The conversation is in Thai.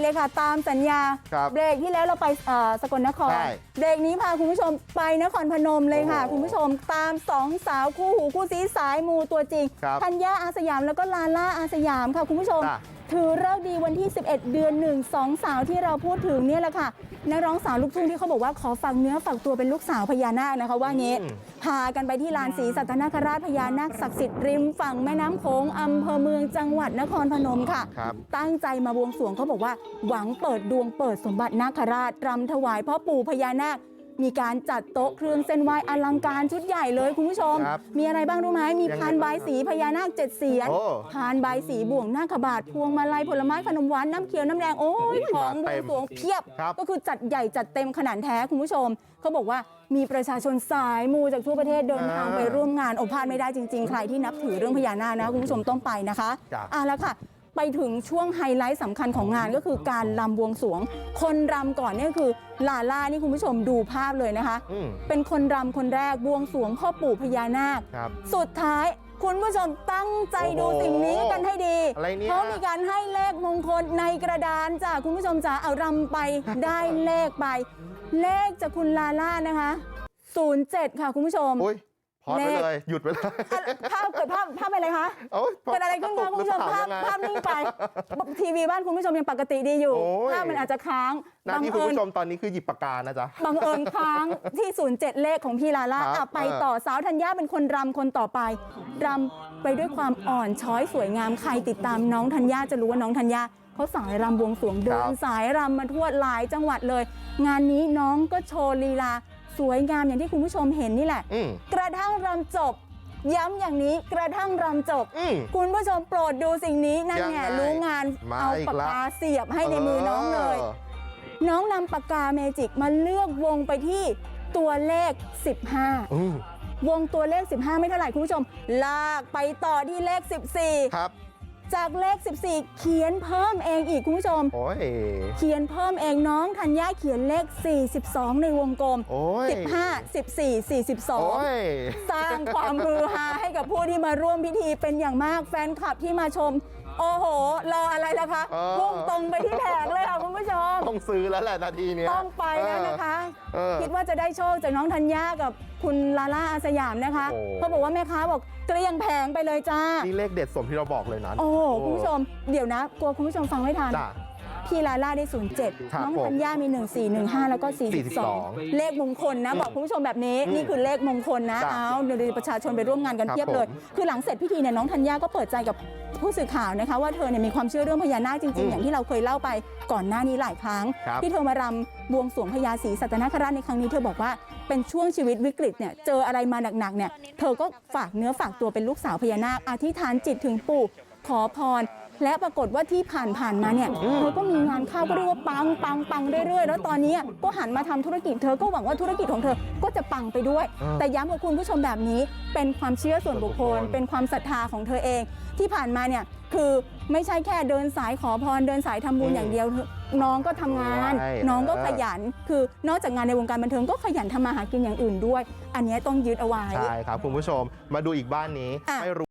เลยค่ะ ตามสัญญา ครับเบรกที่แล้วเราไปเอ่อสกลนคร ใช่ เบรกนี้พาคุณผู้ชมไปนครพนมเลยค่ะ โอ้โหคุณผู้ชมตามสองสาวคู่หูคู่ซีสายมูตัวจริงครับธัญญาอาสยามแล้วก็ลาล่าอาสยามค่ะคุณผู้ชม จ้ะ ถือเลิกษ์ดีวันที่ 11 เดือนหนึ่งสองสาวที่เราพูดถึงเนี่ยแหละค่ะนักร้องสาวลูกทุ่งที่เขาบอกว่าขอฝากเนื้อฝากตัวเป็นลูกสาวพญานาคนะคะว่างี้ อืม พากันไปที่ลานศรีสัตนคราชพญานาคศักดิ์สิทธิ์ริมฝั่งแม่น้ำโขงอำเภอเมืองจังหวัดนครพนมค่ะ ครับ ตั้งใจมาบวงสรวงเขาบอกว่า หวังเปิดดวงเปิดสมบัตินาคราชรำถวายพ่อปู่พญานาค มีการจัดโต๊ะเครื่องเส้นไหว้อลังการชุดใหญ่เลยคุณผู้ชม ครับมีอะไรบ้างรู้ไหมมียังไงพานใบายสีพญานาคเจ็ดเสียนโอ้พานใบายสีบ่วงนาคบาทพวงมาลัยผลไม้ขนมหวานน้ำเขียวน้ำแดงโอ้ยของบวงสรวงเพียบ ครับ ก็คือจัดใหญ่จัดเต็มขนาดแท้คุณผู้ชม เขาบอกว่ามีประชาชนสายมูจากทั่วประเทศเดินทางไปร่วมงานโอพลาดไม่ได้จริงๆ ใครที่นับถือเรื่องพญานาคนะคุณผู้ชมต้องไปนะคะจ้ะ อะแล้วค่ะ ไปถึงช่วงไฮไลท์สำคัญของงานก็คือการลำบวงสรวง คนรำก่อนเนี่ยคือลาล่านี่คุณผู้ชมดูภาพเลยนะคะ อืม เป็นคนรำคนแรกบวงสรวงพ่อปู่พญานาค ครับ สุดท้ายคุณผู้ชมตั้งใจดูโอ้โหสิ่งนี้กันให้ดีอะไรเนี่ยเขามีการให้เลขมงคลในกระดานจ้ะคุณผู้ชมจ๋าเอารำไปได้เลขไป เลขจากคุณลาล่านะคะ 07 ค่ะคุณผู้ชมโอ้ย พอดไปเลขเลยหยุดไปเลยอะภาพเกิดภาพภาพอะไรคะโอ้ยพเกิดอะไรขึ้นคะคุณผู้ชมหรือเปภาล่พยังไงภาพนิ่งไปทีวีบ้านคุณผู้ชมยังปกติดีอยู่โอ้ย ภาพมันอาจจะค้างหน้าบังที่คุณเอิญ ผู้ชมตอนนี้คือหยิบปากกานะจ๊ะ บังเอิญค้างที่ 07 เลขของพี่ลาล่าครับอะไปต่อสาวธัญญาเป็นคนรำคนต่อไปรำไปด้วยความอ่อนช้อยสวยงามใครติดตามน้องธัญญาจะรู้ว่าน้องธัญญาเขาสายรำบวงสรวงเดินสายรำมาทั่วหลายจังหวัดเลย งานนี้น้องก็โชว์ลีลา สวยงามอย่างที่คุณผู้ชมเห็นนี่แหละ อืม กระทั่งรำจบ ย้ำอย่างนี้กระทั่งรำจบ อืม คุณผู้ชมโปรดดูสิ่งนี้นั่นยังไงไงรู้งานมาเอาอีกปากละกาเสียบให้ในมือน้องเลยออน้องนำปากกาเมจิกมาเลือกวงไปที่ตัวเลข 15อืมวงตัวเลข 15 ไม่เท่าไหร่คุณผู้ชม ลากไปต่อที่เลขครับ14 จากเลข 14 เขียนเพิ่มเองอีกคุณผู้ชม โอ้ย เขียนเพิ่มเองน้องธัญญาเขียนเลข 42 ในวงกลม โอ้ย 15 14 โอ้42 ย สร้างความฮือฮาให้กับผู้ที่มาร่วมพิธีเป็นอย่างมากแฟนคลับที่มาชม โอ้โห รออะไรล่ะคะเออ พุ่งตรงไปที่แผงเลยค่ะคุณผู้ชม ต้องซื้อแล้วแหละนาทีเนี้ย ต้องไปแล้วนะคะ เออคิดว่าจะได้โชคจากน้องธัญญากับคุณลาล่าอาสยามนะคะโอ้เขาบอกว่าแม่ค้าบอกเกลี้ยงแผงไปเลยจ้า นี่เลขเด็ดสมที่เราบอกเลยนะ โอ้โหคุณผู้ชม เดี๋ยวนะ กลัวคุณผู้ชมฟังไม่ทัน จ้ะ พี่ลาล่าได้ครับ07น้องผมธัญญามี 1415 แล้วก็ 42 42เลขมงคลนะ บอกคุณผู้ชมแบบนี้อืมนี่คือเลขมงคลนะจ้ะเอาเดี๋ยวประชาชนไปร่วมงานกันครับเพียบเลย ผมคือหลังเสร็จพิธีเนี่ยน้องธัญญาก็เปิดใจกับผู้สื่อข่าวนะคะ ว่าเธอเนี่ยมีความเชื่อเรื่องพญานาคจริง อืๆ มอย่างที่เราเคยเล่าไปก่อนหน้านี้หลายครั้ง ครับ ที่เธอมารำบวงสรวงพญาศรีสัตนคราชในครั้งนี้เธอบอกว่าเป็นช่วงชีวิตวิกฤตเนี่ยเจออะไรมาหนักๆเนี่ยเธอก็ฝากเนื้อฝากตัวเป็นลูกสาวพญานาคอธิษฐานจิตถึงปู่ขอพร และปรากฏว่าที่ผ่านผ่านๆมาเนี่ยเธอก็มีงานเข้าก็เรียกว่าปังปังปังเรื่อยๆ แล้วตอนนี้ก็หันมาทำธุรกิจเธอก็หวังว่าธุรกิจของเธอก็จะปังไปด้วยอ่าแต่ย้ำกับคุณผู้ชมแบบนี้ เป็นความเชื่อส่วนบุคคลส่วนบุคคล เป็นความศรัทธาของเธอเอง ที่ผ่านมาเนี่ยคือไม่ใช่แค่เดินสายขอพรเดินสายทำบุญอืมอย่างเดียวน้องก็ทำงานใช่น้องก็เออขยัน คือนอกจากงานในวงการบันเทิงก็ขยันทำมาหากินอย่างอื่นด้วย อันเนี้ยต้องยึดเอาไว้ใช่ครับคุณผู้ชมมาดูอีกบ้านนี้อะไม่รู้